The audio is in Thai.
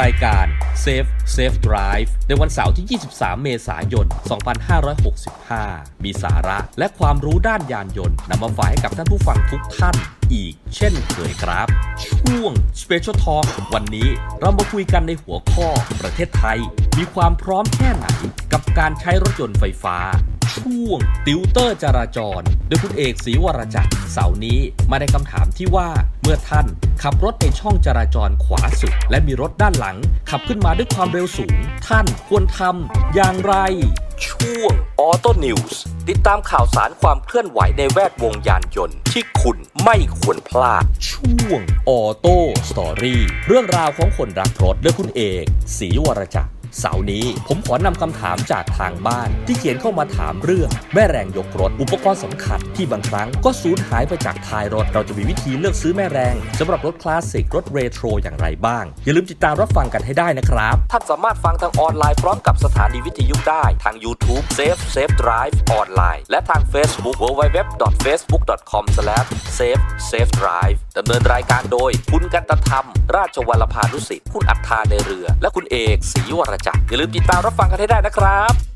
รายการ Safe Safe Drive ในวันเสาร์ที่ 23 เมษายน 2565 มีสาระและความรู้ด้านยานยนต์นำมาฝากให้กับท่านผู้ฟังทุกท่านอีก เช่นเคยครับ ช่วง Special Talk วันนี้เรามาคุยกันในหัวข้อ ประเทศไทย มีความพร้อมแค่ไหน กับการใช้รถยนต์ไฟฟ้า ช่วง ติวเตอร์จราจร โดยคุณเอกศรีวรจักรเสาร์นี้มาในคำถามที่ว่าเมื่อท่านขับรถในช่องจราจรขวาสุด และมีรถด้านหลัง ขับขึ้นมาด้วยความเร็วสูง ท่านควรทำอย่างไร ช่วงออโต้นิวส์ติดตามข่าวสารความเคลื่อนไหวในแวดวงยานยนต์ ที่คุณไม่ควรพลาด ช่วงออโต้สตอรี่เรื่องราวของคนรักรถโดยคุณเอกศรีวรจักร เสาร์นี้ผมขอนำคำถามจากทางบ้าน ที่เขียนเข้ามาถามเรื่อง แม่แรงยกรถ อุปกรณ์สำคัญที่บางครั้งก็สูญหายไปจากท้ายรถ เราจะมีวิธีเลือกซื้อแม่แรงสำหรับรถคลาสสิกรถเรโทรอย่างไรบ้าง อย่าลืมติดตามรับฟังกันให้ได้นะครับ ท่านสามารถฟังทางออนไลน์พร้อมกับสถานีวิทยุได้ ทาง YouTube Safe Safe Drive ออนไลน์ และทาง Facebook www.facebook.com/safe safe drive ดำเนินรายการโดย คุณกันตธรรม ราชวัลพานุสิทธิ์คุณอัฏฐาในเรือ และคุณเอกศรีวรจ้ะอย่าลืมติดตามรับฟังกันให้ได้นะครับ